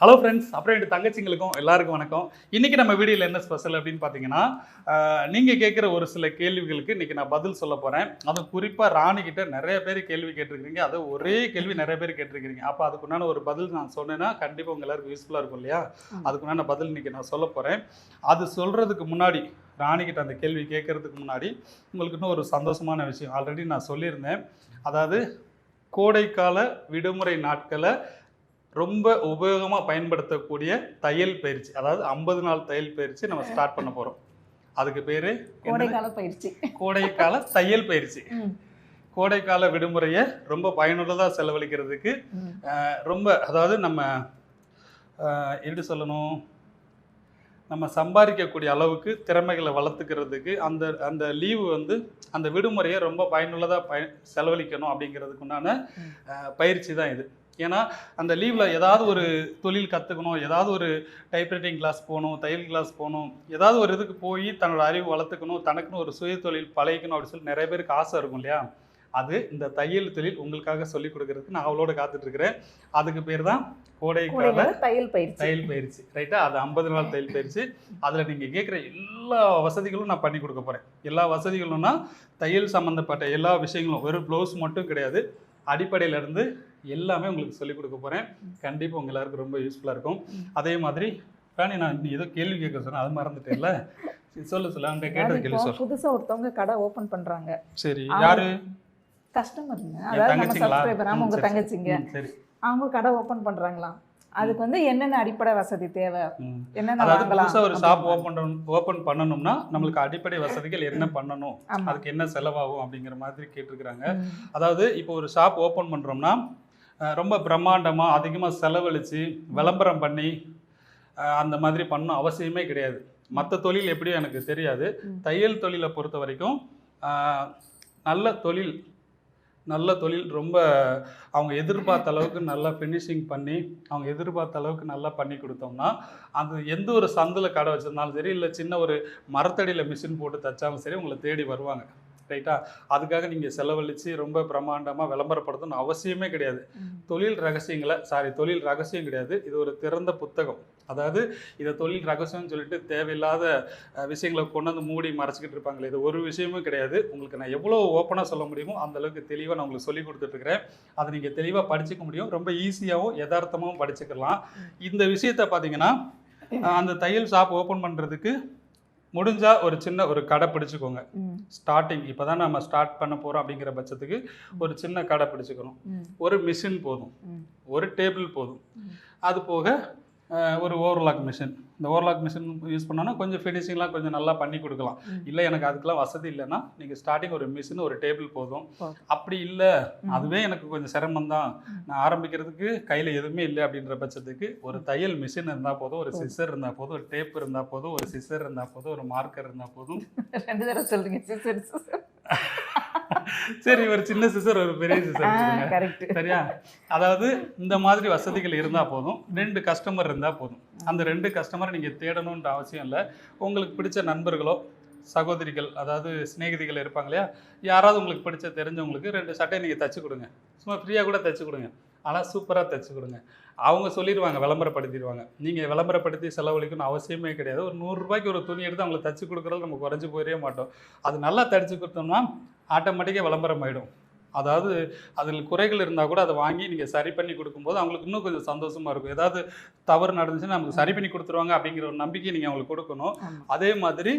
Hello friends அப்புறம் என் தங்கச்சிங்களுக்கும் எல்லாருக்கும் வணக்கம். இன்னைக்கு நம்ம வீடியோவில் என்ன ஸ்பெஷல் அப்படின்னு பார்த்தீங்கன்னா ஆஹ், நீங்க கேட்குற ஒரு சில கேள்விகளுக்கு இன்னைக்கு நான் பதில் சொல்ல போறேன். அதுவும் குறிப்பாக ராணி கிட்ட நிறைய பேர் கேள்வி கேட்டிருக்கீங்க அது ஒரே கேள்வி நிறைய பேர் கேட்டிருக்கீங்க அப்போ அதுக்குண்டான ஒரு பதில் நான் சொன்னேன்னா கண்டிப்பாக உங்க எல்லாருக்கும் யூஸ்ஃபுல்லாக இருக்கும் இல்லையா. அதுக்குண்டான பதில் இன்னைக்கு நான் சொல்ல போறேன். அது சொல்றதுக்கு முன்னாடி ராணி கிட்ட அந்த கேள்வி கேட்கறதுக்கு முன்னாடி உங்களுக்கு இன்னும் ஒரு சந்தோஷமான விஷயம். ஆல்ரெடி நான் சொல்லியிருந்தேன். அதாவது கோடைக்கால விடுமுறை நாட்களை ரொம்ப உபயோகமாக பயன்படுத்தக்கூடிய தையல் பயிற்சி. அதாவது ஐம்பது நாள் தையல் பயிற்சி நம்ம ஸ்டார்ட் பண்ண போகிறோம் அதுக்கு பேர் கோடைக்கால பயிற்சி. கோடைக்கால தையல் பயிற்சி. கோடைக்கால விடுமுறையை ரொம்ப பயனுள்ளதாக செலவழிக்கிறதுக்கு ரொம்ப அதாவது நம்ம எப்படி சொல்லணும்? நம்ம சம்பாதிக்கக்கூடிய அளவுக்கு திறமைகளை வளர்த்துக்கிறதுக்கு அந்த அந்த லீவு வந்து அந்த விடுமுறையை ரொம்ப பயனுள்ளதாக பய செலவழிக்கணும் அப்படிங்கிறதுக்கு உண்டான ம். அஹ், பயிற்சி தான் இது. ஏன்னா அந்த லீவில் ஏதாவது ஒரு தொழில் கற்றுக்கணும் ஏதாவது ஒரு டைப்ரைட்டிங் கிளாஸ் போகணும் தையல் கிளாஸ் போகணும் ஏதாவது ஒரு இதுக்கு போய் தன்னோட அறிவு வளர்த்துக்கணும் தனக்குன்னு ஒரு சுய தொழில் பழகிக்கணும் அப்படின்னு சொல்லி நிறைய பேருக்கு ஆசை இருக்கும் இல்லையா? அது இந்த தையல் தொழில் உங்களுக்காக சொல்லி கொடுக்கறதுக்கு நான் அவளோட காத்துட்டு இருக்கிறேன். அதுக்கு பேர் தான் கோடைக்கால கோடைக்கால தையல் பயிற்சி. தையல் பயிற்சி. ரைட்டா அது ஐம்பது நாள் தையல் பயிற்சி. அதில் நீங்கள் கேட்குற எல்லா வசதிகளும் நான் பண்ணி கொடுக்க போகிறேன் எல்லா வசதிகளும்னா தையல் சம்மந்தப்பட்ட எல்லா விஷயங்களும். வெறும் ப்ளவுஸ் மட்டும் கிடையாது. அடிப்படையில இருந்து எல்லாமே உங்களுக்கு சொல்லிக் கொடுக்க போகிறேன் கண்டிப்பாக உங்க எல்லாருக்கும் ரொம்ப யூஸ்ஃபுல்லாக இருக்கும். அதே மாதிரி ராணி நான் ஏதோ கேள்வி கேட்க சொன்னேன் அது மறந்துட்டேன்ல? சொல்லு சொல்லு அங்கே கேட்டது கேள்வி இப்போ சொல் புதுசா ஒருத்தவங்க கடை ஓபன் பண்றாங்க. சரி. யாரு? கஸ்டமருங்க அதாவது நம்ம? சப்ஸ்கிரைபர் ஆமா ம், உங்க சரி, தங்கச்சிங்க. அவங்க கடை ஓபன் பண்றாங்களாம். அதுக்கு வந்து என்னென்ன அடிப்படை வசதி தேவை. என்னென்ன அதாவது வாங்கலாம்? புதுசா ஒரு ஷாப். ஓப்பன் ஓப்பன் பண்ணணும்னா நம்மளுக்கு அடிப்படை வசதிகள் என்ன பண்ணணும்? அதுக்கு என்ன செலவாகும் அப்படிங்கிற மாதிரி கேட்டிருக்கிறாங்க. அதாவது இப்போ ஒரு ஷாப் ஓப்பன் பண்ணுறோம்னா ரொம்ப பிரம்மாண்டமாக அதிகமாக செலவழித்து விளம்பரம் பண்ணி அந்த மாதிரி பண்ணணும் அவசியமே கிடையாது. மற்ற தொழில் எப்படியும் எனக்கு தெரியாது. தையல் தொழிலை பொறுத்த வரைக்கும் நல்ல தொழில் நல்ல தொழில் ரொம்ப அவங்க எதிர்பார்த்த அளவுக்கு நல்லா ஃபினிஷிங் பண்ணி அவங்க எதிர்பார்த்த அளவுக்கு நல்லா பண்ணி கொடுத்தோம்னா அது எந்த ஒரு சந்தில் கடை வச்சிருந்தாலும் சரி இல்லை சின்ன ஒரு மரத்தடியில் மிஷின் போட்டு தைச்சாலும் சரி உங்களை தேடி வருவாங்க. ரைட்டா? அதுக்காக நீங்கள் செலவழித்து ரொம்ப பிரம்மாண்டமாக விளம்பரப்படுத்தணும் அவசியமே கிடையாது. தொழில் ரகசியங்களை சாரி தொழில் ரகசியம் கிடையாது. இது ஒரு திறந்த புத்தகம். அதாவது இதை தொழில் ரகசியம்னு சொல்லிட்டு தேவையில்லாத விஷயங்களை கொண்டு வந்து மூடி மறைச்சிக்கிட்டு இருப்பாங்களே இது ஒரு விஷயமும் கிடையாது. உங்களுக்கு நான் எவ்வளோ ஓப்பனாக சொல்ல முடியுமோ அந்த அளவுக்கு தெளிவாக நான் உங்களுக்கு சொல்லி கொடுத்துட்ருக்கிறேன் அதை நீங்கள் தெளிவாக படிச்சுக்க முடியும். ரொம்ப ஈஸியாகவும் யதார்த்தமாகவும் படிச்சுக்கலாம். இந்த விஷயத்தை பார்த்தீங்கன்னா அந்த தையல் ஷாப் ஓப்பன் பண்ணுறதுக்கு முடிஞ்சா ஒரு சின்ன ஒரு கடை பிடிச்சுக்கோங்க. ஸ்டார்டிங் இப்போ தான் நம்ம ஸ்டார்ட் பண்ண போகிறோம் அப்படிங்கிற பட்சத்துக்கு ஒரு சின்ன கடை பிடிச்சுக்கணும் ம், ஒரு மிஷின் போதும். ஒரு டேபிள் போதும். அது போக ஒரு ஓவர்லாக் மிஷின் இந்த ஓவர்லாக் மிஷின் யூஸ் பண்ணோன்னா கொஞ்சம் ஃபினிஷிங்லாம் கொஞ்சம் நல்லா பண்ணி கொடுக்கலாம். இல்லை எனக்கு அதுக்கெல்லாம் வசதி இல்லைன்னா நீங்கள் ஸ்டார்டிங் ஒரு மிஷின் ஒரு டேபிள் போதும். அப்படி இல்லை. அதுவே எனக்கு கொஞ்சம் சிரமம் தான். நான் ஆரம்பிக்கிறதுக்கு கையில் எதுவுமே இல்லை அப்படின்ற பட்சத்துக்கு ஒரு தையல் மிஷின் இருந்தால் போதும் ஒரு. சிசர் இருந்தால் போதும் ஒரு டேப் இருந்தால் போதும் ஒரு சிசர் இருந்தால் போதும் ஒரு மார்க்கர் இருந்தால் போதும் ரெண்டு தடவை சொல்றீங்க சரி சரி ஒரு சின்ன சிசர் ஒரு பெரிய சிசர் சரியா? அதாவது இந்த மாதிரி வசதிகள் இருந்தால் போதும். ரெண்டு கஸ்டமர் இருந்தால் போதும். அந்த ரெண்டு கஸ்டமரை நீங்கள் தேடணுன்ற அவசியம் இல்லை. உங்களுக்கு பிடிச்ச நண்பர்களோ சகோதரிகள் அதாவது சிநேகிதிகள் இருப்பாங்க இல்லையா? யாராவது உங்களுக்கு பிடிச்ச தெரிஞ்சவங்களுக்கு ரெண்டு சட்டையை நீங்கள் தச்சு கொடுங்க. சும்மா ஃப்ரீயாக கூட தச்சு கொடுங்க. ஆனால் சூப்பராக தச்சு கொடுங்க. அவங்க சொல்லிடுவாங்க விளம்பரப்படுத்திடுவாங்க. நீங்கள் விளம்பரப்படுத்தி செலவழிக்கணும் அவசியமே கிடையாது. ஒரு நூறுரூபாய்க்கு ஒரு துணி எடுத்து அவங்களுக்கு தச்சு கொடுக்குறது நம்ம குறைஞ்சி போயிடவே மாட்டோம். அது நல்லா தச்சு கொடுத்தோம்னா ஆட்டோமேட்டிக்காக விளம்பரம் ஆகிடும் அதாவது அதில் குறைகள் இருந்தால் கூட அதை வாங்கி நீங்கள் சரி பண்ணி கொடுக்கும்போது அவங்களுக்கு இன்னும் கொஞ்சம் சந்தோஷமாக இருக்கும். ஏதாவது தவறு நடந்துச்சுன்னா நமக்கு சரி பண்ணி கொடுத்துருவாங்க அப்படிங்கிற ஒரு நம்பிக்கை நீங்கள் அவங்களுக்கு கொடுக்கணும். அதே மாதிரி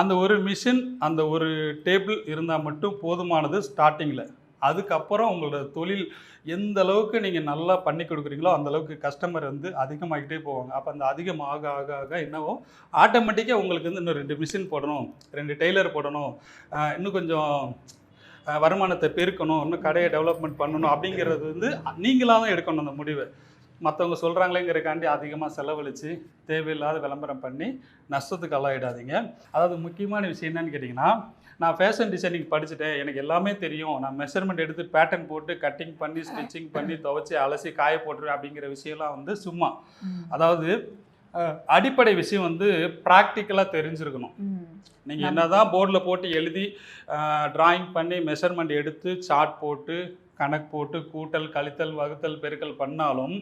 அந்த ஒரு மிஷின் அந்த ஒரு டேபிள் இருந்தால் மட்டும் போதுமானது ஸ்டார்டிங்கில் அதுக்கப்புறம் உங்களோட தொழில் எந்த அளவுக்கு நீங்கள் நல்லா பண்ணி கொடுக்குறீங்களோ அந்த அளவுக்கு கஸ்டமர் வந்து அதிகமாகிட்டே போவாங்க. அப்போ அந்த அதிகமாக ஆக ஆக ஆக என்னவோ ஆட்டோமேட்டிக்காக உங்களுக்கு வந்து இன்னும் ரெண்டு மிஷின் போடணும் ரெண்டு டெய்லர் போடணும் இன்னும் கொஞ்சம் வருமானத்தை பெருக்கணும் இன்னும் கடையை டெவலப்மெண்ட் பண்ணணும் அப்படிங்கிறது வந்து நீங்களாக தான் எடுக்கணும் அந்த முடிவை. மற்றவங்க சொல்கிறாங்களேங்கிறக்காண்டி அதிகமாக செலவழித்து தேவையில்லாத விளம்பரம் பண்ணி நஷ்டத்துக்கு ஆளாயிடாதீங்க. அதாவது முக்கியமான விஷயம் என்னன்னு கேட்டிங்கன்னா நான் ஃபேஷன் டிசைனிங் படிச்சுட்டேன். எனக்கு எல்லாமே தெரியும். நான் மெஷர்மெண்ட் எடுத்து பேட்டர்ன் போட்டு கட்டிங் பண்ணி ஸ்டிச்சிங் பண்ணி துவைச்சி அலசி காய போட்டுருவேன் அப்படிங்கிற விஷயம்லாம் வந்து சும்மா. அதாவது அடிப்படை விஷயம் வந்து ப்ராக்டிக்கலாக தெரிஞ்சிருக்கணும். நீங்கள் என்னதான் போர்டில் போட்டு எழுதி டிராயிங் பண்ணி மெஷர்மெண்ட் எடுத்து சார்ட் போட்டு கணக்கு போட்டு கூட்டல் கழித்தல் வகுத்தல் பெருக்கல் பண்ணாலும்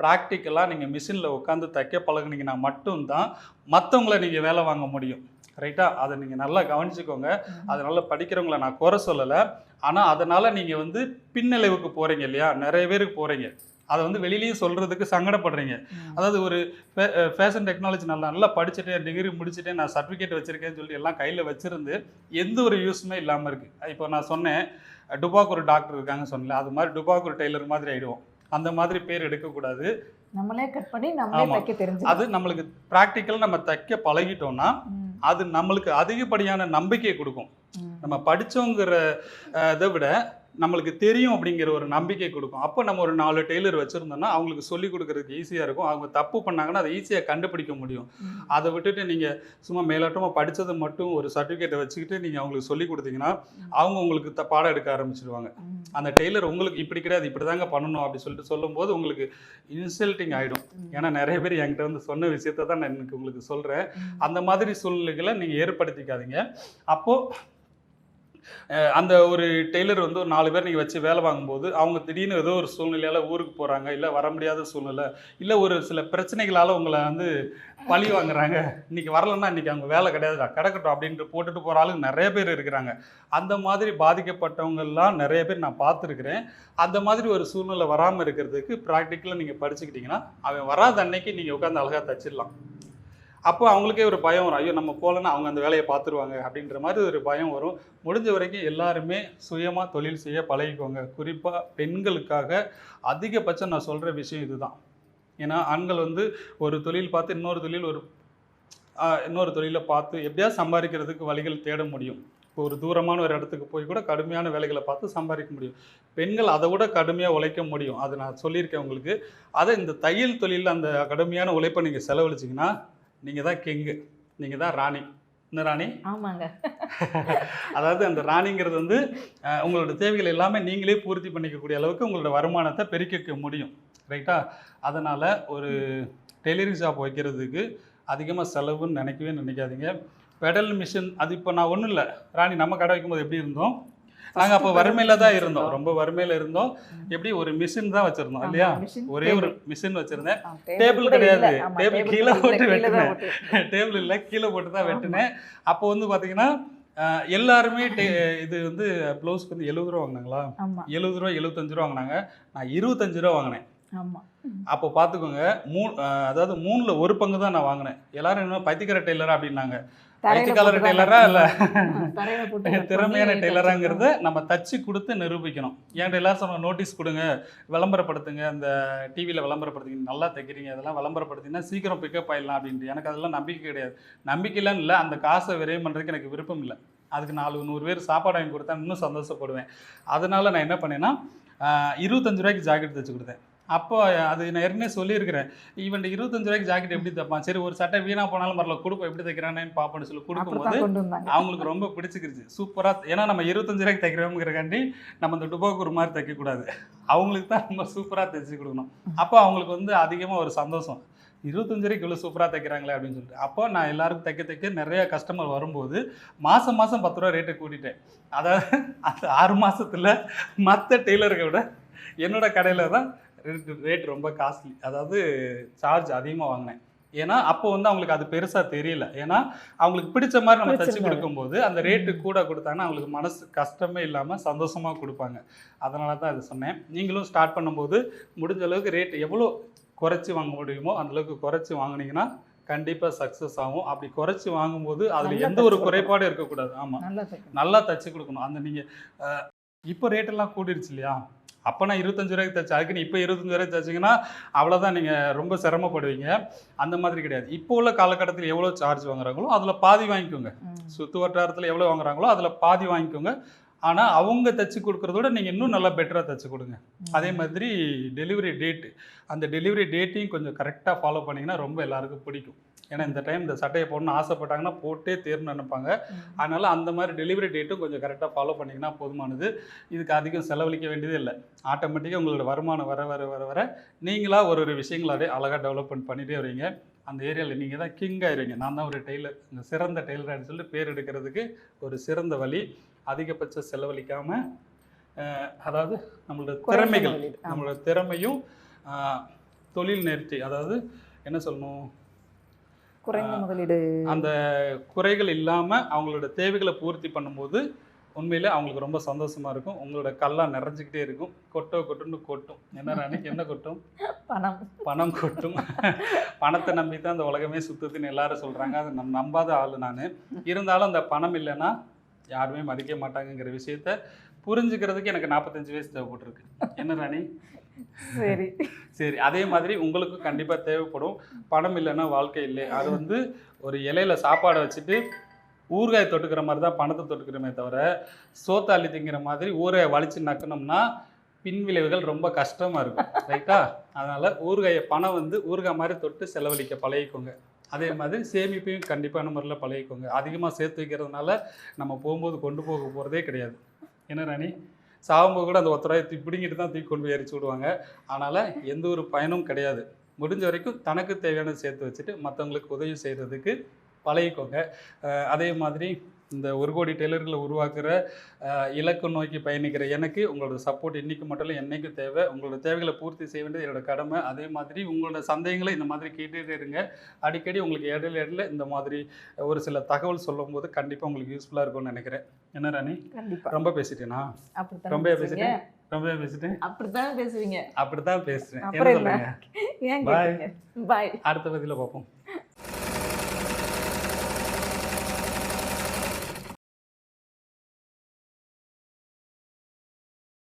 ப்ராக்டிக்கலாக நீங்கள் மிஷினில் உட்காந்து தைக்க பழகுனீங்கன்னா மட்டும்தான் மற்றவங்கள நீங்கள் வேலை வாங்க முடியும். ரைட்டா அதை நீங்கள் நல்லா கவனிச்சுக்கோங்க. அதனால் படிக்கிறவங்கள நான் குறை சொல்லலை. ஆனால் அதனால் நீங்கள் வந்து பின்னடைவுக்கு போகிறீங்க இல்லையா? நிறைய பேருக்கு போகிறீங்க அதை வந்து வெளியிலயும் சொல்கிறதுக்கு சங்கடப்படுறீங்க. அதாவது ஒரு ஃபேஷன் டெக்னாலஜி நல்லா நல்லா படிச்சுட்டேன் டிகிரி முடிச்சுட்டேன் நான் சர்டிஃபிகேட் வச்சுருக்கேன்னு சொல்லிட்டு எல்லாம் கையில் வச்சிருந்து எந்த ஒரு யூஸுமே இல்லாமல் இருக்குது இப்போ நான் சொன்னேன் டுபாக் ஒரு டாக்டர் இருக்காங்க சொன்னல அது மாதிரி டுபாக் ஒரு டெய்லர் மாதிரி ஆயிடுவோம். அந்த மாதிரி பேர் எடுக்கக்கூடாது. நம்மளே கட் பண்ணி நம்மளே. தைக்க தெரிஞ்சு அது நம்மளுக்கு ப்ராக்டிக்கல் நம்ம தைக்க பழகிட்டோம்னா அது நம்மளுக்கு அதிகப்படியான நம்பிக்கையை கொடுக்கும். நம்ம படித்தோங்கிற இதை விட நம்மளுக்கு தெரியும் அப்படிங்கிற ஒரு நம்பிக்கை கொடுக்கும். அப்போ நம்ம ஒரு நாலு டெய்லர் வச்சுருந்தோம்னா அவங்களுக்கு சொல்லி கொடுக்கறதுக்கு ஈஸியாக இருக்கும். அவங்க தப்பு பண்ணாங்கன்னா அதை ஈஸியாக கண்டுபிடிக்க முடியும். அதை விட்டுட்டு நீங்கள் சும்மா மேலோட்டமாக படித்ததை மட்டும் ஒரு சர்டிஃபிகேட்டை வச்சுக்கிட்டு நீங்கள் அவங்களுக்கு சொல்லி கொடுத்தீங்கன்னா அவங்க உங்களுக்கு த பாடம் எடுக்க ஆரம்பிச்சிடுவாங்க அந்த டெய்லர் உங்களுக்கு இப்படி கிடையாது இப்படி தாங்க பண்ணணும் அப்படி சொல்லிட்டு சொல்லும்போது உங்களுக்கு இன்சல்ட்டிங் ஆகிடும் ஏன்னா நிறைய பேர் என்கிட்ட வந்து சொன்ன விஷயத்தை தான் நான் எனக்கு உங்களுக்கு சொல்கிறேன் அந்த மாதிரி சூழ்நிலைகளை நீங்கள் ஏற்படுத்திக்காதீங்க. அப்போது அந்த ஒரு டெய்லர் வந்து ஒரு நாலு பேர் நீங்கள் வச்சு வேலை வாங்கும்போது அவங்க திடீர்னு ஏதோ ஒரு சூழ்நிலையால் ஊருக்கு போகிறாங்க இல்லை வர முடியாத சூழ்நிலை இல்லை ஒரு சில பிரச்சனைகளால் உங்களை வந்து பழி வாங்குறாங்க. இன்னைக்கு வரலன்னா இன்னைக்கு அவங்க வேலை கிடையாதுடா கிடக்கட்டும் அப்படின்ட்டு போட்டுட்டு போகிற ஆளுங்க நிறைய பேர் இருக்கிறாங்க. அந்த மாதிரி பாதிக்கப்பட்டவங்கெல்லாம் நிறைய பேர் நான் பார்த்துருக்குறேன். அந்த மாதிரி ஒரு சூழ்நிலை வராமல் இருக்கிறதுக்கு ப்ராக்டிக்கலாக நீங்கள் படிச்சுக்கிட்டிங்கன்னா அவன் வராத அன்னைக்கு நீங்கள் உட்காந்து அழகாக தச்சிடலாம். அப்போ அவங்களுக்கே ஒரு பயம் வரும். ஐயோ நம்ம போகலன்னா அவங்க அந்த வேலையை பார்த்துருவாங்க அப்படின்ற மாதிரி ஒரு பயம் வரும். முடிஞ்ச வரைக்கும் எல்லாருமே சுயமாக தொழில் செய்ய பழகிக்கோங்க. குறிப்பாக பெண்களுக்காக அதிகபட்சம் நான் சொல்கிற விஷயம் இதுதான். ஏன்னா ஆண்கள் வந்து ஒரு தொழில் பார்த்து இன்னொரு தொழில் ஒரு இன்னொரு தொழிலை பார்த்து எப்படியாவது சம்பாதிக்கிறதுக்கு வழிகள் தேட முடியும். இப்போ ஒரு தூரமான ஒரு இடத்துக்கு போய் கூட கடுமையான வேலைகளை பார்த்து சம்பாதிக்க முடியும். பெண்கள் அதை விட கடுமையாக உழைக்க முடியும். அது நான் சொல்லியிருக்கேன் உங்களுக்கு. அதை இந்த தையல் தொழிலில் அந்த கடுமையான உழைப்பை நீங்கள் செலவழிச்சிங்கன்னா நீங்கள் தான் கிங்கு நீங்கள் தான் ராணி. என்ன ராணி? ஆமாங்க. அதாவது அந்த ராணிங்கிறது வந்து உங்களோட தேவைகள் எல்லாமே நீங்களே பூர்த்தி பண்ணிக்கக்கூடிய அளவுக்கு உங்களோட வருமானத்தை பெருக்கிக்க முடியும். ரைட்டா அதனால் ஒரு டெய்லரிங் ஷாப் வைக்கிறதுக்கு அதிகமாக செலவுன்னு நினைக்கவே நினைக்காதீங்க. பெடல் மிஷின் அது இப்போ நான் ஒன்றும் இல்லை. ராணி நம்ம கடை வைக்கும்போது எப்படி இருந்தோம்? நாங்கள் அப்போ வறுமையில தான் இருந்தோம். ரொம்ப வறுமையில இருந்தோம். எப்படி ஒரு மிஷின் தான் வச்சுருந்தோம் இல்லையா? ஒரே ஒரு மிஷின் வச்சுருந்தேன். table கிடையாது. table கீழே போட்டு வெட்டினேன். டேபிள் இல்லை கீழே போட்டு தான் வெட்டினேன். அப்போ வந்து பார்த்தீங்கன்னா அஹ், எல்லாருமே இது வந்து ப்ளவுஸ்க்கு வந்து எழுபது ரூபா வாங்கினாங்களா? எழுபது ரூபா எழுபத்தஞ்சு ரூபா வாங்கினாங்க. நான் இருபத்தஞ்சு ரூபா வாங்கினேன். அப்போ பார்த்துக்கோங்க மூ அஹ், அதாவது மூணில் ஒரு பங்கு தான் நான் வாங்கினேன். எல்லாரும் என்ன பைத்தியக்கார டெய்லரா அப்படின்னாங்க. தான் டெய்லரா இல்லை? திறமையான டெய்லராங்கிறத நம்ம தச்சு கொடுத்து நிரூபிக்கணும். என்கிட்ட எல்லாரும் சொன்ன நோட்டீஸ் கொடுங்க விளம்பரப்படுத்துங்க அந்த டிவியில் விளம்பரப்படுத்துங்க நல்லா தைக்கிறீங்க அதெல்லாம் விளம்பரப்படுத்திங்கன்னா சீக்கிரம் பிக்கப் ஆயிடலாம் அப்படின்ட்டு. எனக்கு அதெல்லாம் நம்பிக்கை கிடையாது. நம்பிக்கைலாம் இல்லை அந்த காசை விரயம் பண்ணுறதுக்கு எனக்கு விருப்பம் இல்லை. அதுக்கு நாலு நூறு பேர் சாப்பாடு வாங்கி கொடுத்தா இன்னும் சந்தோஷப்படுவேன். அதனால நான் என்ன பண்ணேன்னா இருபத்தஞ்சு ரூபாய்க்கு ஜாக்கெட் தைச்சு கொடுத்தேன். அப்போ அது நான் ஏற்கனவே சொல்லியிருக்கிறேன். இவன் இருபத்தஞ்சு ரூபாய்க்கு ஜாக்கெட் எப்படி தைப்பான் சரி ஒரு சட்டை வீணா போனாலும் வரல கொடுப்போம். எப்படி தைக்கிறானேன்னு பார்ப்பேன்னு சொல்லி கொடுக்கும்போது அவங்களுக்கு ரொம்ப பிடிச்சிக்கிருச்சு. சூப்பராக ஏன்னா நம்ம இருபத்தஞ்சு ரூபாய்க்கு தைக்கிறோங்கிறக்காண்டி நம்ம இந்த டுபாக்கூர் மாதிரி தைக்கக்கூடாது. அவங்களுக்கு தான் நம்ம சூப்பராக தைச்சி கொடுக்கணும். அப்போ அவங்களுக்கு வந்து அதிகமாக ஒரு சந்தோஷம். இருபத்தஞ்சு ரூபாய்க்கு இவ்வளோ சூப்பராக தைக்கிறாங்களே அப்படின்னு சொல்லிட்டு. அப்போ நான் எல்லாருக்கும் தைக்க தைக்க நிறைய கஸ்டமர் வரும்போது மாதம் மாதம் பத்து ரூபா ரேட்டை கூட்டிட்டேன். அதாவது அந்த ஆறு மாசத்துல மற்ற டெய்லரை விட என்னோட கடையில் தான் ரேட் ரொம்ப காஸ்ட்லி அதாவது சார்ஜ் அதிகமாக வாங்கினேன். ஏன்னா அப்போ வந்து அவங்களுக்கு அது பெருசாக தெரியல. ஏன்னா அவங்களுக்கு பிடிச்ச மாதிரி நம்ம தச்சு. கொடுக்கும்போது அந்த ரேட்டு கூட கொடுத்தாங்கன்னா அவங்களுக்கு மனசு கஷ்டமே இல்லாமல் சந்தோஷமாக கொடுப்பாங்க. அதனால தான் இது சொன்னேன். நீங்களும் ஸ்டார்ட் பண்ணும்போது முடிஞ்ச அளவுக்கு ரேட் எவ்வளோ குறைச்சி வாங்க முடியுமோ அந்த அளவுக்கு குறைச்சி வாங்குனீங்கன்னா கண்டிப்பாக சக்ஸஸ் ஆகும். அப்படி குறைச்சி வாங்கும்போது அதில் எந்த ஒரு குறைபாடும் இருக்கக்கூடாது. ஆமாம் நல்லா தச்சு கொடுக்கணும். அந்த நீங்கள் இப்போ ரேட்டெல்லாம் கூடிருச்சு இல்லையா? அப்போ நான் இருபத்தஞ்சு ரூபாய்க்கு தச்சு அதுக்கு நீ இப்போ இருபத்தஞ்சு ரூபாய்க்கு தச்சிங்கன்னா அவ்வளோதான் நீங்கள் ரொம்ப சிரமப்படுவீங்க. அந்த மாதிரி கிடையாது. இப்போ உள்ள காலகட்டத்தில் எவ்வளோ சார்ஜ் வாங்குறாங்களோ அதில் பாதி வாங்கிக்கோங்க. சுற்று வட்டாரத்தில் எவ்வளோ வாங்குறாங்களோ அதில் பாதி வாங்கிக்கோங்க. ஆனால் அவங்க தச்சு கொடுக்குறதோட நீங்கள் இன்னும் நல்லா பெட்டராக தச்சு கொடுங்க. அதே மாதிரி டெலிவரி டேட்டு அந்த டெலிவரி டேட்டையும் கொஞ்சம் கரெக்டாக ஃபாலோ பண்ணிங்கன்னா ரொம்ப எல்லாருக்கும் பிடிக்கும். ஏன்னா இந்த டைம் இந்த சட்டையை போடணும்னு ஆசைப்பட்டாங்கன்னா போட்டே தேர்ந்து நினைப்பாங்க. அதனால் அந்த மாதிரி டெலிவரி டேட்டும் கொஞ்சம் கரெக்டாக ஃபாலோ பண்ணிங்கன்னா போதுமானது. இதுக்கு அதிகம் செலவழிக்க வேண்டியதே இல்லை. ஆட்டோமேட்டிக்காக உங்களோட வருமானம் வர வர வர வர நீங்களாக ஒரு ஒரு விஷயங்களை அப்படியே அழகாக டெவலப்மெண்ட் பண்ணிகிட்டே வரீங்க. அந்த ஏரியாவில் நீங்கள் தான் கிங் ஆயிருவீங்க. நான் தான் ஒரு டெய்லர் சிறந்த டெய்லர்னு சொல்லிட்டு பேர் எடுக்கிறதுக்கு ஒரு சிறந்த வழி. அதிகபட்ச செலவழிக்காமல் அதாவது நம்மளோட திறமைகள். நம்மளோட திறமையும் தொழில் நேர்த்தி அதாவது என்ன சொல்லணும்? குறைந்த முதலீடு. அந்த குறைகள் இல்லாமல் அவங்களோட தேவைகளை பூர்த்தி பண்ணும்போது உண்மையிலே அவங்களுக்கு ரொம்ப சந்தோஷமா இருக்கும். உங்களோட கல்லாம் நிறைஞ்சிக்கிட்டே இருக்கும். கொட்டோ கொட்டுன்னு கொட்டும். என்ன ராணி? என்ன கொட்டும்? பணம். பணம் கொட்டும். பணத்தை நம்பி தான் அந்த உலகமே சுத்துதுன்னு எல்லாரும் சொல்றாங்க. அது நம் நம்பாத ஆள் நான். இருந்தாலும் அந்த பணம் இல்லைன்னா யாருமே மதிக்க மாட்டாங்கங்கிற விஷயத்த புரிஞ்சுக்கிறதுக்கு எனக்கு நாற்பத்தஞ்சு வயசு தேவைப்பட்டிருக்கு. என்ன ராணி? சரி. சரி அதே மாதிரி உங்களுக்கும் கண்டிப்பாக தேவைப்படும். பணம் இல்லைன்னா வாழ்க்கை இல்லை. அது வந்து ஒரு இலையில சாப்பாடை வச்சுட்டு ஊறுகாய் தொட்டுக்கிற மாதிரி தான் பணத்தை தொட்டுக்கிறோமே தவிர சோத்தாளி திங்கிற மாதிரி ஊரை வலிச்சு நக்கணும்னா பின்விளைவுகள் ரொம்ப கஷ்டமாக இருக்கும். ரைட்டா அதனால் ஊறுகாயை பணம் வந்து ஊறுகாய் மாதிரி தொட்டு செலவழிக்க பழகிக்கோங்க. அதே மாதிரி சேமிப்பையும் கண்டிப்பான முறையில் பழகிக்கோங்க. அதிகமாக சேர்த்து வைக்கிறதுனால நம்ம போகும்போது கொண்டு போக போகிறதே கிடையாது. என்ன ராணி? சாகும்போது கூட அந்த ஒத்த தூக்கி பிடிங்கிட்டு தான் தூக்கி கொண்டு போய் எரிச்சு விடுவாங்க. அதனால் எந்த ஒரு பயனும் கிடையாது. முடிஞ்ச வரைக்கும் தனக்கு தேவையானது சேர்த்து வச்சுட்டு மற்றவங்களுக்கு உதவி செய்கிறதுக்கு பழகிக்கோங்க. அதே மாதிரி இந்த ஒரு கோடி டெய்லர்களை உருவாக்குற இலக்கு நோக்கி பயணிக்கிற எனக்கு உங்களோட சப்போர்ட் இன்னைக்கு மட்டும் இல்லை என்னைக்கும் தேவை. உங்களோட தேவைகளை பூர்த்தி செய்ய வேண்டியது என்னோட கடமை. அதே மாதிரி உங்களோட சந்தேகங்களை இந்த மாதிரி கேட்டுகிட்டே இருங்க. அடிக்கடி உங்களுக்கு இடையில இடையில இந்த மாதிரி ஒரு சில தகவல் சொல்லும்போது கண்டிப்பாக உங்களுக்கு யூஸ்ஃபுல்லாக இருக்கும்னு நினைக்கிறேன். என்ன ராணி? ரொம்ப பேசிட்டேனா? ரொம்ப பேசிட்டேன். ரொம்ப பேசிட்டேன். அப்படித்தான் பேசுவீங்க அப்படித்தான் பேசுறேன். பாய் அடுத்த பதில பார்ப்போம்.